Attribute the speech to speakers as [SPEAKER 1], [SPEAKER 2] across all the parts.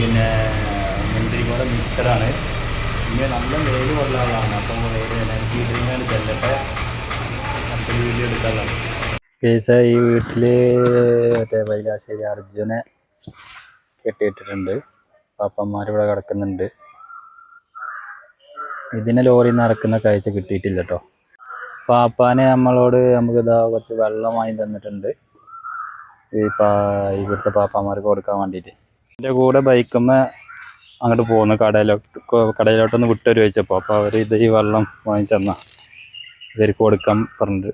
[SPEAKER 1] പിന്നെ മുന്തിരി കൂടെ മിക്സഡാണ് പിന്നെ നല്ല വെയിൽ കൊള്ളാതാണ് അപ്പോൾ ഒരു എനർജി ഡ്രിങ്കാണ് ചെല്ലട്ടെ മറ്റൊരു വീഡിയോ എടുക്കാനുള്ളത്. കേസ് ഈ വീട്ടിൽ മറ്റേ വൈലാശ്ശേരി അർജുനെ കെട്ടിയിട്ടിട്ടുണ്ട്. പാപ്പന്മാരിവിടെ കിടക്കുന്നുണ്ട്. ഇതിനെ ലോറി നടക്കുന്ന കാഴ്ച കിട്ടിയിട്ടില്ല കേട്ടോ പാപ്പാനെ നമ്മളോട് നമുക്ക് ഇതാ കുറച്ച് വെള്ളം വാങ്ങി തന്നിട്ടുണ്ട്. ഈ പാ ഇവിടുത്തെ പാപ്പാമാർക്ക് കൊടുക്കാൻ വേണ്ടിയിട്ട്. എന്റെ കൂടെ ബൈക്കുമ്മ അങ്ങോട്ട് പോകുന്നു കടയിലോട്ട് കടയിലോട്ടൊന്ന് വിട്ടൊരു ചോദിച്ചപ്പോൾ. അപ്പോൾ അവർ ഇത് ഈ വെള്ളം വാങ്ങിച്ചെന്നാ ഇവർക്ക് കൊടുക്കാൻ പറഞ്ഞിട്ട്.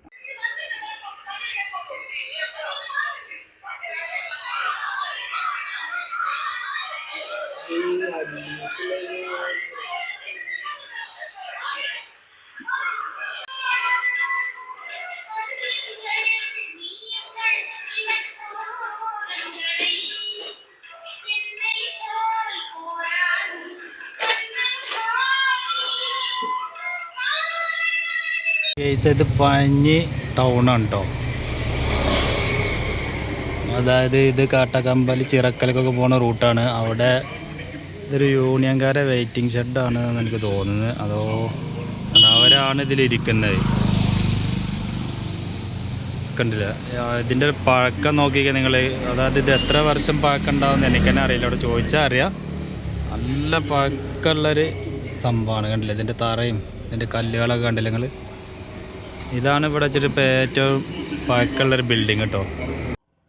[SPEAKER 1] കേസ് ഇത് പഞ്ഞി ടൗണാണ് കേട്ടോ അതായത് ഇത് കാട്ടക്കമ്പലി ചിറക്കലക്കൊക്കെ പോണ റൂട്ടാണ് അവിടെ ഇതൊരു യൂണിയൻകാരെ വെയിറ്റിംഗ് ഷെഡാണ് എനിക്ക് തോന്നുന്നത്. അതോ അവരാണ് ഇതിലിരിക്കുന്നത് കണ്ടില്ല. ഇതിന്റെ പഴക്കം നോക്കിക്കുക നിങ്ങൾ അതായത് ഇത് എത്ര വർഷം പഴക്കം ഉണ്ടാവുമെന്ന് എനിക്ക് തന്നെ അറിയില്ല. അവിടെ ചോദിച്ചാൽ അറിയാം. നല്ല പഴക്കമുള്ളൊരു സംഭവമാണ്. കണ്ടില്ല? ഇതിന്റെ തറയും ഇതിന്റെ കല്ലുകളൊക്കെ കണ്ടില്ല നിങ്ങൾ ഇതാണ് ഇവിടെ വെച്ചിട്ട് ഇപ്പോൾ ഏറ്റവും പഴക്കമുള്ളൊരു ബിൽഡിങ് കേട്ടോ.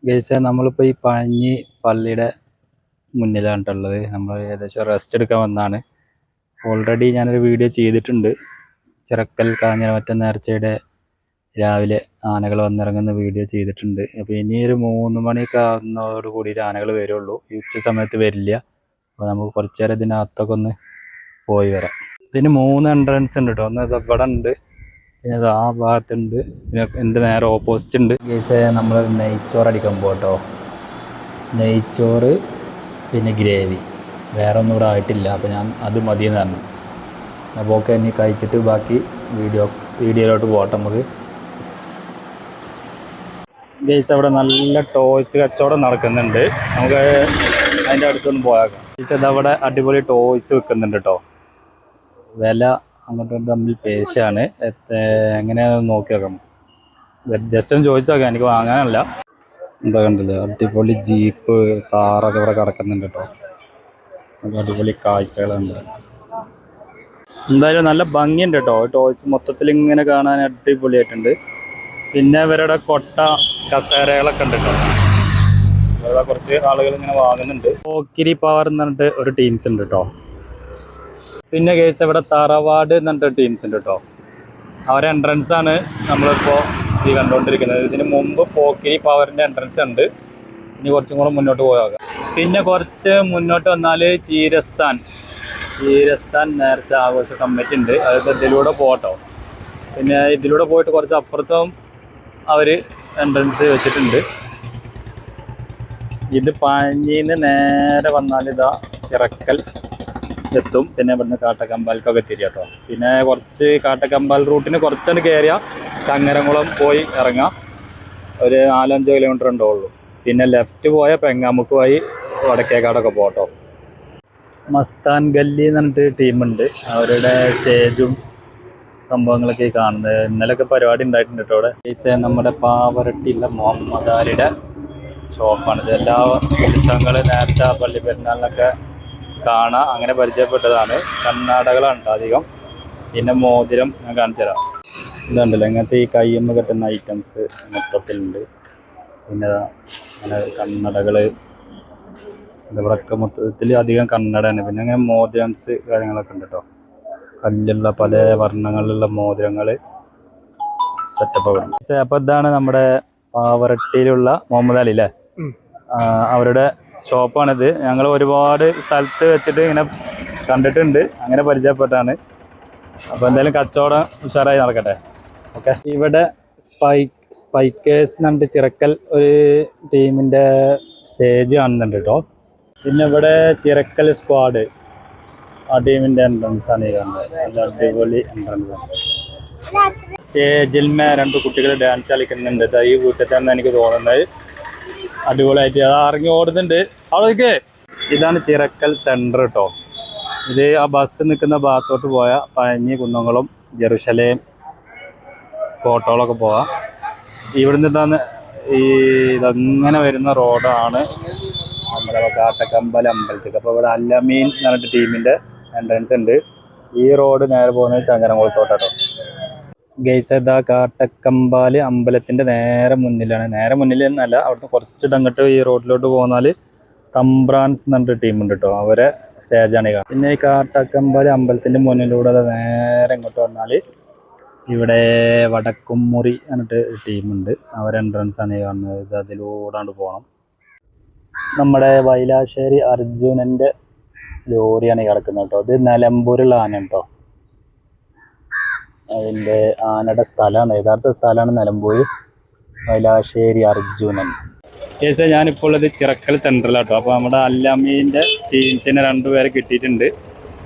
[SPEAKER 1] ഗേസ നമ്മളിപ്പോൾ ഈ പഴഞ്ഞി പള്ളിയുടെ മുന്നിലാണ് ഉള്ളത്. നമ്മൾ ഏകദേശം റെസ്റ്റ് എടുക്കാൻ വന്നാണ്. ഓൾറെഡി ഞാനൊരു വീഡിയോ ചെയ്തിട്ടുണ്ട്. ചിറക്കൽ കാഞ്ഞിരമറ്റ നേർച്ചയുടെ രാവിലെ ആനകൾ വന്നിറങ്ങുന്ന വീഡിയോ ചെയ്തിട്ടുണ്ട്. അപ്പോൾ ഇനി ഒരു മൂന്ന് മണിയൊക്കെ ആവുന്നതോട് കൂടിയിട്ട് ആനകൾ വരുള്ളൂ. ഈ ഉച്ച സമയത്ത് വരില്ല. അപ്പോൾ നമുക്ക് കുറച്ച് നേരം ഇതിനകത്തൊക്കെ ഒന്ന് പോയി വരാം. ഇതിന് മൂന്ന് എൻട്രൻസ് ഉണ്ട് കേട്ടോ ഒന്ന് ഇവിടെ ഉണ്ട് പിന്നെ ആ ഭാഗത്തുണ്ട്. പിന്നെ എന്റെ നേരെ ഓപ്പോസിറ്റ് ഉണ്ട്. ഗേസ് നമ്മൾ നെയ്ച്ചോറ് അടിക്കാൻ പോട്ടോ നെയ്ച്ചോറ് പിന്നെ ഗ്രേവി. വേറെ ഒന്നും ഇവിടെ ആയിട്ടില്ല. അപ്പോൾ ഞാൻ അത് മതിയെന്ന് പറഞ്ഞു. അപ്പോൾ ഓക്കെ ഇനി കഴിച്ചിട്ട് ബാക്കി വീഡിയോ വീഡിയോയിലോട്ട് പോകട്ടെ നമുക്ക്. ഗേസ് അവിടെ നല്ല ടോയ്സ് കച്ചവടം നടക്കുന്നുണ്ട്. നമുക്ക് അതിന്റെ അടുത്തൊന്ന് പോയാക്കാം ഗേസ് അതവിടെ അവിടെ അടിപൊളി ടോയ്സ് വെക്കുന്നുണ്ട് കേട്ടോ വില അങ്ങോട്ടും തമ്മിൽ പേശാണ് എങ്ങനെയാണെന്ന് നോക്കി നോക്കാം. ജസ്റ്റ് ഒന്ന് ചോദിച്ചു നോക്കാം എനിക്ക് വാങ്ങാനല്ല. എന്താ കണ്ടില്ലേ? അടിപൊളി ജീപ്പ് താറൊക്കെ ഇവിടെ കിടക്കുന്നുണ്ട് കേട്ടോ. അടിപൊളി കാഴ്ചകളുണ്ട്. എന്തായാലും നല്ല ഭംഗിയുണ്ട് കേട്ടോ. ടോയ്സ് മൊത്തത്തിൽ ഇങ്ങനെ കാണാൻ അടിപൊളിയായിട്ടുണ്ട്. പിന്നെ ഇവരുടെ കൊട്ട കസേരകളൊക്കെ ഉണ്ട് കേട്ടോ. ഇവരുടെ കുറച്ച് ആളുകൾ ഇങ്ങനെ വാങ്ങുന്നുണ്ട്. പോക്കിരി പവർ എന്ന് പറഞ്ഞിട്ട് ഒരു ടീംസ് ഉണ്ട് കേട്ടോ. പിന്നെ കേസ് ഇവിടെ തറവാട് എന്ന് ടീംസ് ഉണ്ട് കേട്ടോ അവരെ എൻട്രൻസ് ആണ് നമ്മളിപ്പോൾ ഈ കണ്ടുകൊണ്ടിരിക്കുന്നത് ഇതിന് മുമ്പ് പോക്കിരി പവറിന്റെ എൻട്രൻസ് ഉണ്ട്. ഇനി കുറച്ചും കൂടെ മുന്നോട്ട് പോകാം പിന്നെ കുറച്ച് മുന്നോട്ട് വന്നാൽ ചീരസ്ഥാൻ ചീരസ്ഥാൻ നേർച്ച ആഘോഷ കമ്മിറ്റി ഉണ്ട്. അത് ഇതിലൂടെ പോകട്ടോ. പിന്നെ ഇതിലൂടെ പോയിട്ട് കുറച്ച് അപ്പുറത്തും അവർ എൻട്രൻസ് വെച്ചിട്ടുണ്ട്. ഇത് പഴഞ്ഞിന്ന് നേരെ വന്നാൽ ഇതാ ചിറക്കൽ. എത്തും. പിന്നെ ഇവിടുന്ന് കാട്ടക്കമ്പാൽക്കൊക്കെ എത്തിരി കേട്ടോ പിന്നെ കുറച്ച് കാട്ടക്കമ്പാൽ റൂട്ടിന് കുറച്ചങ്ങ് കയറിയ ചങ്ങരംകുളം പോയി ഇറങ്ങാം. ഒരു നാലഞ്ച് കിലോമീറ്റർ ഉണ്ടാവുള്ളൂ പിന്നെ ലെഫ്റ്റ് പോയ പെങ്ങാമുക്ക് പോയി വടക്കേക്കാടൊക്കെ പോട്ടോ മസ്താൻ ഗല്ലി എന്ന് പറഞ്ഞിട്ട് ടീമുണ്ട് അവരുടെ സ്റ്റേജും സംഭവങ്ങളൊക്കെ കാണുന്നത്. ഇന്നലെയൊക്കെ പരിപാടി ഉണ്ടായിട്ടുണ്ട് കേട്ടോ അവിടെ. നമ്മുടെ പാവറട്ടിയുള്ള മുഹമ്മദ് അലിയുടെ ഷോപ്പാണിത് എല്ലാ ഉത്സവങ്ങൾ നേരത്തെ പള്ളി പെരുന്നാളിനൊക്കെ കാണാം അങ്ങനെ പരിചയപ്പെട്ടതാണ്. കർണാടകളാണ് ട്ടോ അധികം. പിന്നെ മോതിരം ഞാൻ കാണിച്ചു തരാം. ഇതുണ്ടല്ലോ ഇങ്ങനത്തെ ഈ കയ്യമ്മ കിട്ടുന്ന ഐറ്റംസ് മൊത്തത്തിലുണ്ട്. പിന്നെ അങ്ങനെ കണ്ണടകൾ. ഇവിടെയൊക്കെ മൊത്തത്തിൽ അധികം കണ്ണടയാണ്. പിന്നെ അങ്ങനെ മോതിരംസ് കാര്യങ്ങളൊക്കെ ഉണ്ട് കേട്ടോ കല്ലുള്ള പല വർണങ്ങളിലുള്ള മോതിരങ്ങൾ സെറ്റപ്പ് അപ്പൊ അപ്പോൾ ഇതാണ് നമ്മുടെ പാവറട്ടിയിലുള്ള മുഹമ്മദ് അലി അല്ലേ അവരുടെ ഷോപ്പാണിത്. ഞങ്ങൾ ഒരുപാട് സ്ഥലത്ത് വെച്ചിട്ട് ഇങ്ങനെ കണ്ടിട്ടുണ്ട്. അങ്ങനെ പരിചയപ്പെട്ടാണ്. അപ്പോൾ എന്തായാലും കച്ചവടം ഉഷാറായി നടക്കട്ടെ. ഓക്കെ. ഇവിടെ സ്പൈക്ക് സ്പൈക്കേഴ്സ് എന്ന് പറഞ്ഞിട്ട് ചിറക്കൽ ഒരു ടീമിന്റെ സ്റ്റേജ് കാണുന്നുണ്ട് കേട്ടോ പിന്നെ ഇവിടെ ചിറക്കൽ സ്ക്വാഡ് ആ ടീമിന്റെ എൻട്രൻസ് ആണ് ഈ കാണുന്നത്. നല്ല അടിപൊളി എൻട്രൻസ് ആണ്. സ്റ്റേജിൽ രണ്ട് കുട്ടികൾ ഡാൻസ് കളിക്കുന്നുണ്ട്. ഈ തന്നെ എനിക്ക് തോന്നുന്നത് അടിപൊളിയായിട്ട്. അത് ഇറങ്ങി ഓടുന്നുണ്ട്? അവിടെ ഇതാണ് ചിറക്കൽ സെന്റർ കേട്ടോ ഇത് ആ ബസ് നിൽക്കുന്ന ഭാഗത്തോട്ട് പോയ പഴഞ്ഞി കുന്നങ്ങളും ജെറുസലേം കോട്ടകളൊക്കെ പോവാം. ഇവിടുന്ന് ഇതാണ് ഈ ഇതങ്ങനെ വരുന്ന റോഡാണ് നമ്മുടെ കാട്ടക്കമ്പല അമ്പലത്തേക്ക് അപ്പോൾ ഇവിടെ അല്ലമീൻ എന്ന് പറഞ്ഞിട്ട് ടീമിന്റെ എൻട്രൻസ് ഉണ്ട്. ഈ റോഡ് നേരെ പോകുന്നത് ചങ്ങരംകുളത്തോട്ടോ ഗൈസ് ഇതാ കാട്ടക്കമ്പാൽ അമ്പലത്തിന്റെ നേരെ മുന്നിലാണ്. നേരെ മുന്നിൽ എന്നല്ല അവിടുന്ന് കുറച്ച് അങ്ങോട്ട് ഈ റോഡിലോട്ട് പോന്നാൽ തമ്പ്രാൻസ് എന്ന് പറഞ്ഞിട്ട് ഉണ്ട് കേട്ടോ അവരെ സ്റ്റേജാണ് കാണുന്നത്. പിന്നെ ഈ കാട്ടക്കമ്പാൽ അമ്പലത്തിന്റെ മുന്നിലൂടെ നേരെ ഇങ്ങോട്ട് വന്നാൽ ഇവിടെ വടക്കുംമുറി എന്നിട്ട് ടീമുണ്ട്. അവരെ എൻട്രൻസ് ആണ് കാണുന്നത്. ഇത് അതിലൂടാണ്ട് പോകണം നമ്മുടെ വൈലാശ്ശേരി അർജുനന്റെ ലോറിയാണ് കിടക്കുന്നത് കേട്ടോ ഇത് നിലമ്പൂരുള്ള ആന കേട്ടോ അതിന്റെ ആനയുടെ സ്ഥലമാണ്. യഥാർത്ഥ സ്ഥലമാണ് നിലമ്പൂർ വൈലാശ്ശേരി അർജുനൻ. കേസ് ഞാനിപ്പോൾ ഉള്ളത് ചിറക്കൽ സെന്ററിലാട്ടോ അപ്പോൾ നമ്മുടെ അല്ലാമീന്റെ ടീംസിനെ രണ്ടുപേരെ കിട്ടിയിട്ടുണ്ട്.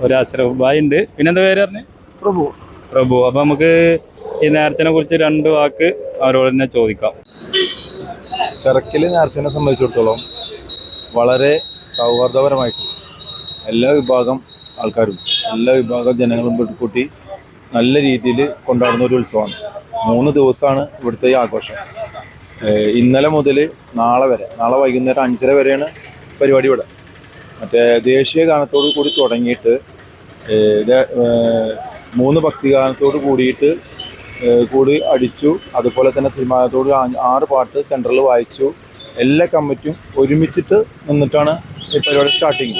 [SPEAKER 1] ഒരു അഷ്റഫ് ഭായ് ഉണ്ട്. പിന്നെന്താ പേര് പറഞ്ഞു?
[SPEAKER 2] പ്രഭു.
[SPEAKER 1] പ്രഭു. അപ്പോൾ നമുക്ക് ഈ നേർച്ചനെ കുറിച്ച് രണ്ട് വാക്ക് അവരോട് തന്നെ ചോദിക്കാം.
[SPEAKER 2] ചിറക്കൽ നേർച്ചനെ സംബന്ധിച്ചിടത്തോളം വളരെ സൗഹാർദ്ദപരമായിട്ട് എല്ലാ വിഭാഗം ആൾക്കാരും എല്ലാ വിഭാഗം ജനങ്ങളും കൂട്ടി നല്ല രീതിയിൽ കൊണ്ടാടുന്ന ഒരു ഉത്സവമാണ്. മൂന്ന് ദിവസമാണ് ഇവിടുത്തെ ഈ ആഘോഷം. ഇന്നലെ മുതൽ നാളെ വരെ നാളെ വൈകുന്നേരം അഞ്ചര വരെയാണ് പരിപാടി ഇവിടെ. മറ്റേ ദേശീയ ഗാനത്തോട് കൂടി തുടങ്ങിയിട്ട് മൂന്ന് ഭക്തിഗാനത്തോട് കൂടിയിട്ട് കൂടി അടിച്ചു അതുപോലെ തന്നെ സിനിമാനത്തോട് ആറ് പാട്ട് സെൻട്രൽ വായിച്ചു എല്ലാ കമ്മിറ്റിയും ഒരുമിച്ചിട്ട് നിന്നിട്ടാണ് ഈ പരിപാടി സ്റ്റാർട്ടിങ്.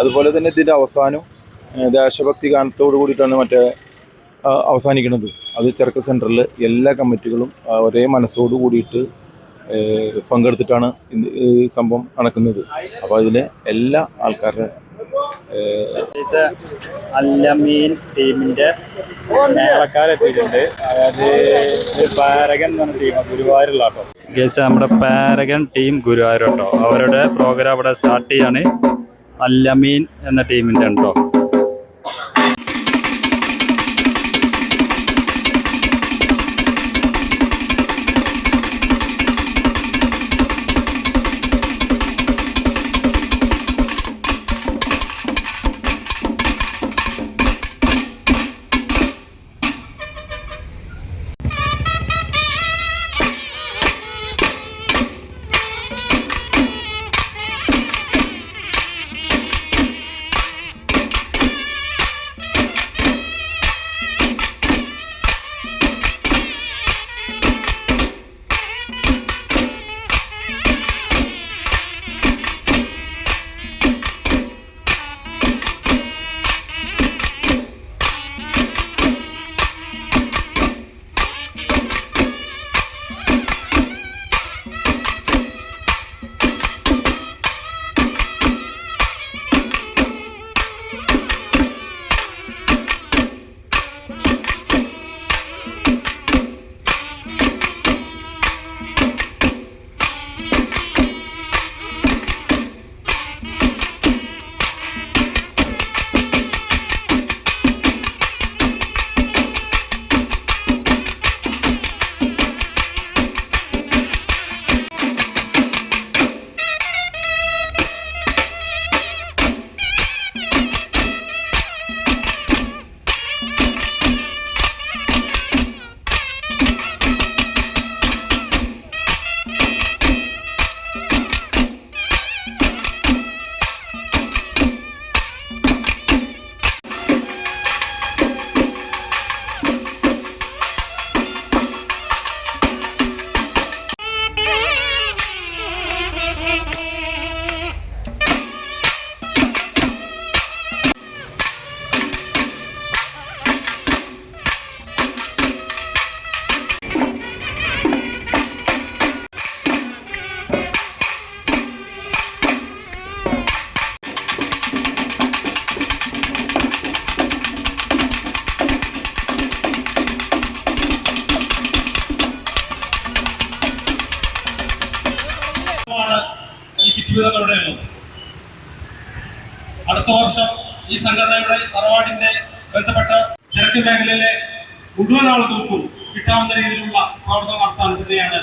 [SPEAKER 2] അതുപോലെ തന്നെ ഇതിന്റെ അവസാനം ദേശഭക്തി ഗാനത്തോട് കൂടിയിട്ടാണ് മറ്റേ അവസാനിക്കുന്നത്. അത് ചെറുക്ക സെന്ററിൽ എല്ലാ കമ്മിറ്റികളും ഒരേ മനസ്സോട് കൂടിയിട്ട് പങ്കെടുത്തിട്ടാണ് ഈ സംഭവം നടക്കുന്നത്. അപ്പോൾ അതിലെ എല്ലാ ആൾക്കാരുടെ
[SPEAKER 1] അല്ലമീൻ ടീമിന്റെ മേളക്കാരെത്തിയിട്ടുണ്ട് അതായത് പാരകൻ പാരഗൻ എന്ന് ടീം ഗുരുവായൂരുള്ള കേട്ടോ കേസ് നമ്മുടെ പാരഗൻ ടീം ഗുരുവായൂർ കേട്ടോ അവരുടെ പ്രോഗ്രാം അവിടെ സ്റ്റാർട്ട് ചെയ്യാണ്. അല്ലമീൻ എന്ന ടീമിന്റെ ഉണ്ടോ?
[SPEAKER 3] അടുത്ത വർഷം ഈ സംഘടനയുടെ തറവാടിന്റെ ബന്ധപ്പെട്ട ചരക്ക് മേഖലയിലെ മുഴുവൻ ആളുകൾക്കും കിട്ടാവുന്ന രീതിയിലുള്ള പ്രവർത്തനം നടത്താൻ തന്നെയാണ്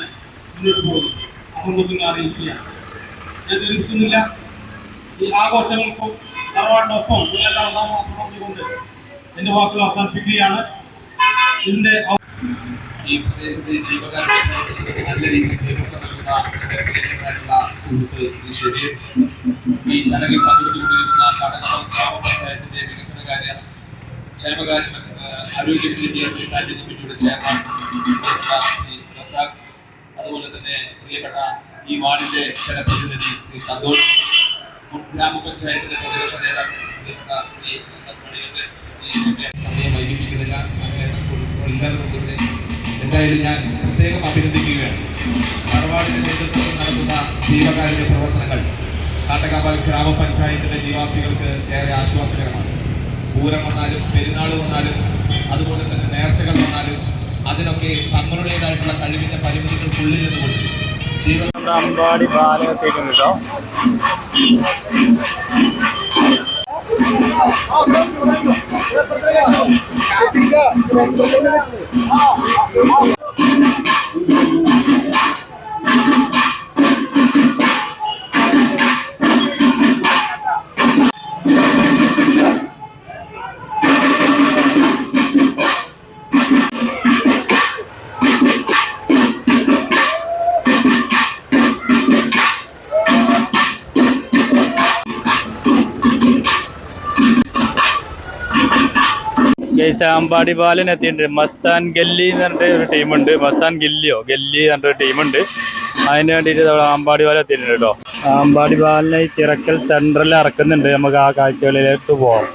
[SPEAKER 3] മുന്നോട്ട് പോകുന്നത്. അഹമ്മദിനെ അറിയിക്കുകയാണ്. ഞാൻ ദീർഘിക്കുന്നില്ല ഈ ആഘോഷങ്ങൾക്കും തറവാടിനൊപ്പം നിങ്ങളെല്ലാം ഉണ്ടാകുന്ന എന്റെ വാക്കുകൾ അവസാനിപ്പിക്കുകയാണ്. ഇതിന്റെ
[SPEAKER 4] ഈ പ്രദേശത്തെ ജീവകാരുണ്യത്തിന് നല്ല രീതിയിൽ നേതൃത്വം നൽകുന്ന സുഹൃത്ത് ശ്രീ ഈ ചടങ്ങിൽ പങ്കെടുത്തുകൊണ്ടിരിക്കുന്ന കടകളം ഗ്രാമപഞ്ചായത്തിന്റെ വികസനകാര്യ ക്ഷേമകാര്യ ഏഹ്, ആരോഗ്യ വിദ്യാഭ്യാസ സ്റ്റാൻഡിംഗ് കമ്മിറ്റിയുടെ ചെയർമാൻ ശ്രീ റസാഖ് അതുപോലെ തന്നെ പ്രിയപ്പെട്ട ഈ വാർഡിന്റെ ജനപ്രതിനിധി ശ്രീ സന്തോഷ്. മുൻ ഗ്രാമപഞ്ചായത്തിന്റെ പ്രതിപക്ഷ പ്രിയപ്പെട്ട ശ്രീ എസ് മണികണ്ഠൻ ശ്രീ സമയം വൈകിപ്പിക്കുന്നില്ല. അങ്ങനെ എല്ലാവരും എന്തായാലും ഞാൻ പ്രത്യേകം അഭിനന്ദിക്കുകയാണ്. തറവാടിന്റെ നേതൃത്വത്തിൽ നടത്തുന്ന ജീവകാരുണ്യ പ്രവർത്തനങ്ങൾ കാട്ടക്കാപ്പാൽ ഗ്രാമപഞ്ചായത്തിന്റെ നിവാസികൾക്ക് ഏറെ ആശ്വാസകരമാണ്. പൂരം വന്നാലും പെരുന്നാൾ വന്നാലും അതുപോലെ തന്നെ നേർച്ചകൾ വന്നാലും അതിനൊക്കെ തങ്ങളുടേതായിട്ടുള്ള കഴിവിന്റെ പരിമിതികൾക്കുള്ളിൽ നിന്നുകൊണ്ട് ജീവ
[SPEAKER 1] അമ്പാടി പാലം Thank you. ഗൈസ് പാലൻ എത്തിയിട്ടുണ്ട്. മസ്താൻ ഗല്ലി എന്ന് പറഞ്ഞിട്ട് ഒരു ടീമുണ്ട്. മസ്താൻ ഗല്ലിയോ? ഗല്ലി എന്ന് പറഞ്ഞിട്ട് ടീമുണ്ട്. അതിന് വേണ്ടിയിട്ട് നമ്മൾ ആമ്പാടി പാലം എത്തിയിട്ടുണ്ട് കേട്ടോ. ആമ്പാടി പാലിനെ ചിറക്കൽ സെൻട്രലിൽ ഇറക്കുന്നുണ്ട്. നമുക്ക് ആ കാഴ്ചകളിലേക്ക് പോവാം.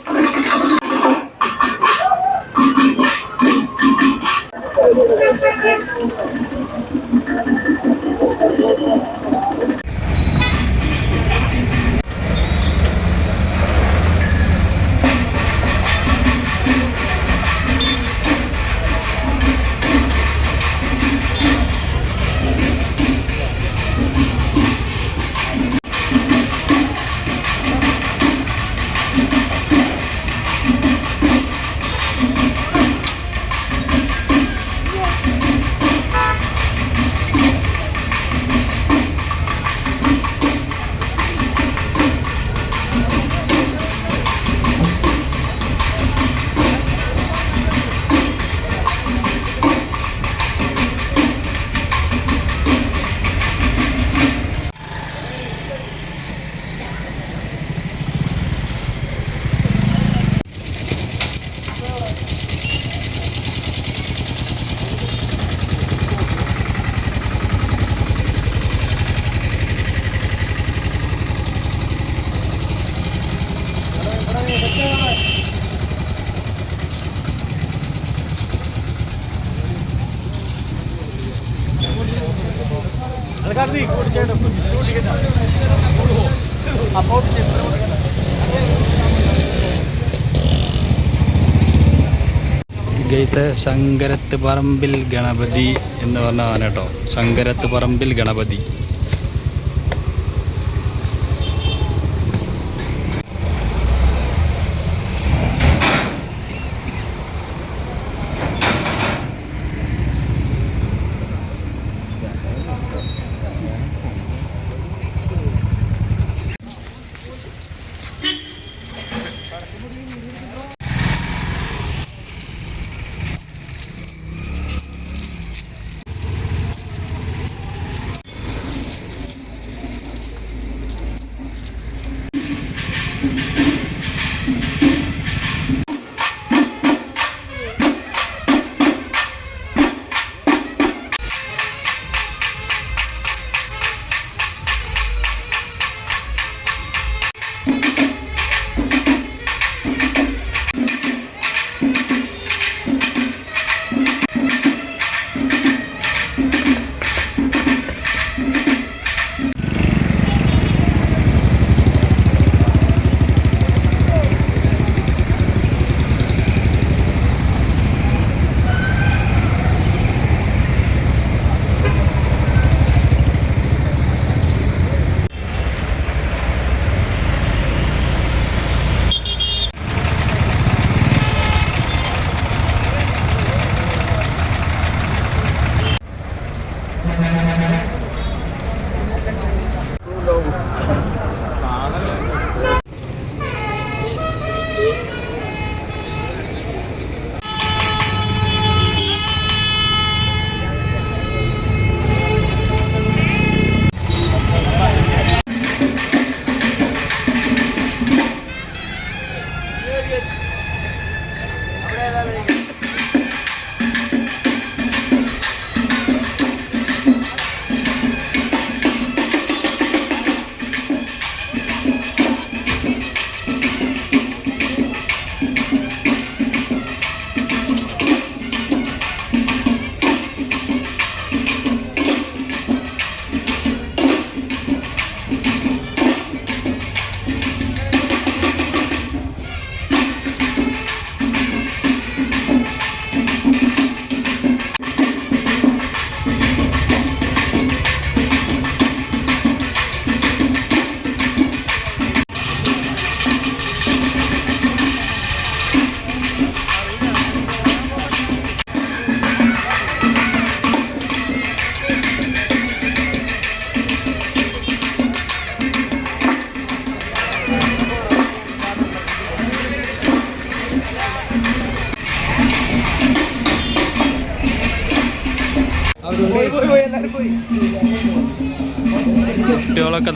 [SPEAKER 1] ഗൈസ് ശങ്കരത്ത് പറമ്പിൽ ഗണപതി എന്ന് പറഞ്ഞ ആന കേട്ടോ. ശങ്കരത്ത് പറമ്പിൽ ഗണപതി.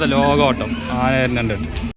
[SPEAKER 1] ദാ ലോകോട്ടം. ആന വരുന്നുണ്ട്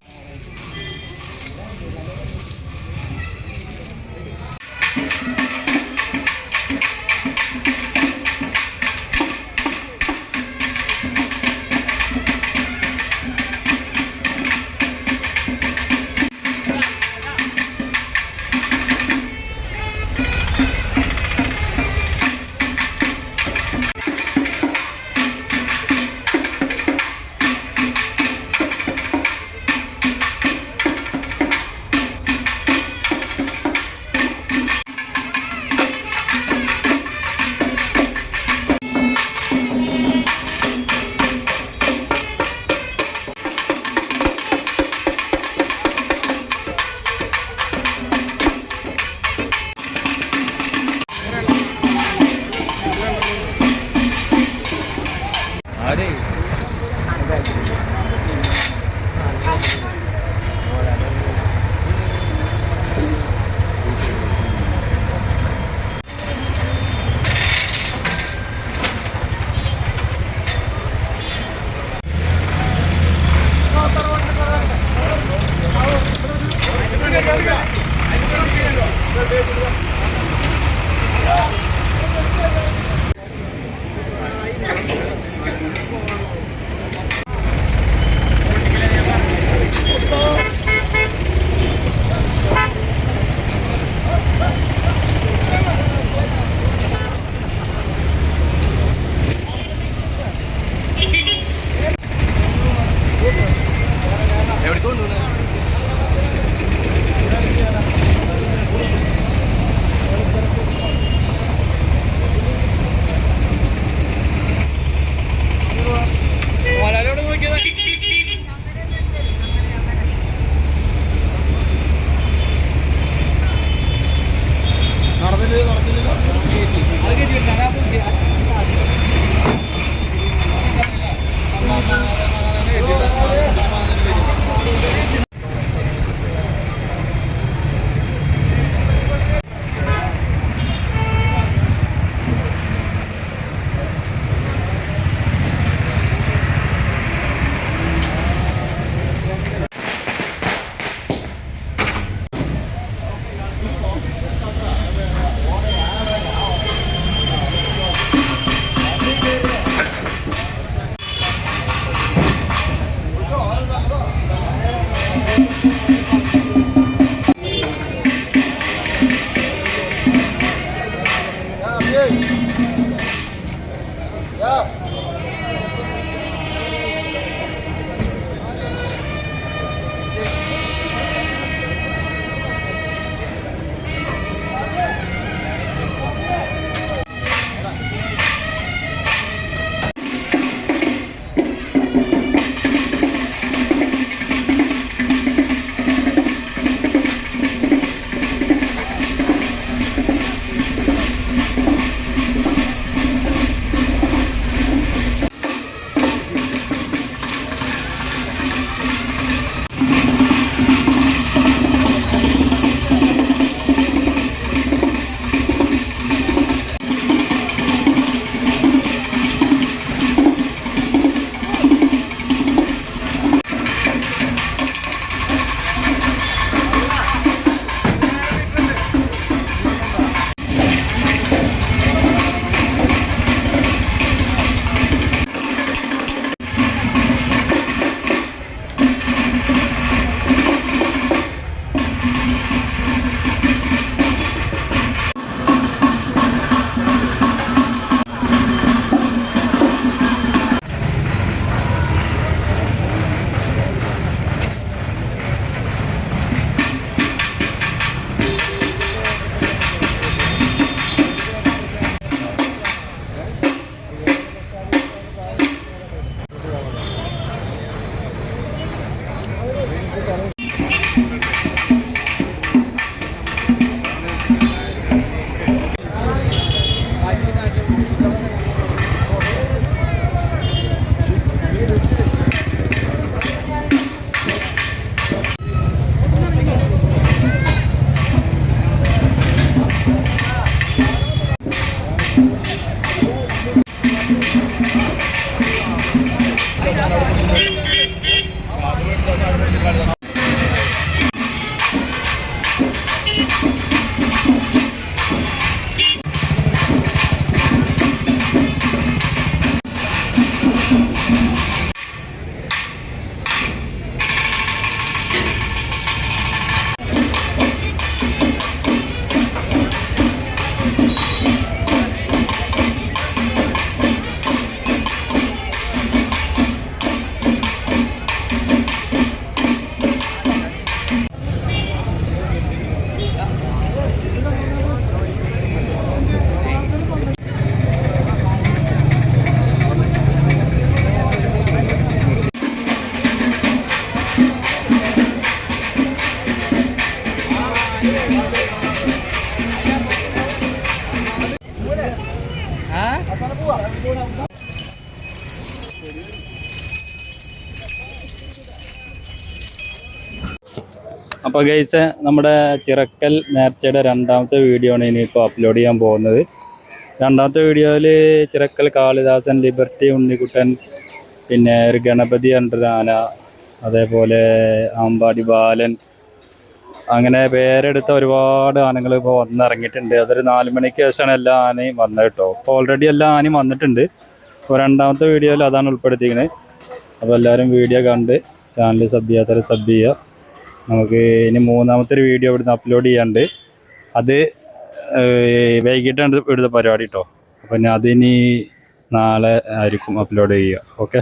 [SPEAKER 1] അപ്പോൾ ഗൈസ് നമ്മുടെ ചിറക്കൽ നേർച്ചയുടെ രണ്ടാമത്തെ വീഡിയോ ആണ് ഇനിയിപ്പോൾ അപ്ലോഡ് ചെയ്യാൻ പോകുന്നത്. രണ്ടാമത്തെ വീഡിയോയിൽ ചിറക്കൽ കാളിദാസൻ ലിബർട്ടി ഉണ്ണിക്കുട്ടൻ പിന്നെ ഒരു ഗണപതി അണ്ടരാന അതേപോലെ അമ്പാടി ബാലൻ. അങ്ങനെ പേരെടുത്ത ഒരുപാട് ആനകൾ ഇപ്പോൾ വന്നിറങ്ങിയിട്ടുണ്ട്. അതൊരു നാല് മണിക്ക് ശേഷമാണ് എല്ലാ ആനയും വന്നത് കേട്ടോ. ഇപ്പോൾ ഓൾറെഡി എല്ലാ ആനയും വന്നിട്ടുണ്ട്. അപ്പോൾ രണ്ടാമത്തെ വീഡിയോയിൽ അതാണ് ഉൾപ്പെടുത്തിയിരിക്കുന്നത്. അപ്പോൾ എല്ലാവരും വീഡിയോ കണ്ട് ചാനൽ സബ് ചെയ്യാത്തവരെ സബ് ചെയ്യുക. നമുക്ക് ഇനി മൂന്നാമത്തെ ഒരു വീഡിയോ ഇവിടുന്ന് അപ്ലോഡ് ചെയ്യാണ്ട് അത് വൈകിട്ടാണ് ഇവിടുത്തെ പരിപാടി കേട്ടോ അപ്പം ഞാൻ അതിനി നാളെ ആയിരിക്കും അപ്ലോഡ് ചെയ്യുക. ഓക്കെ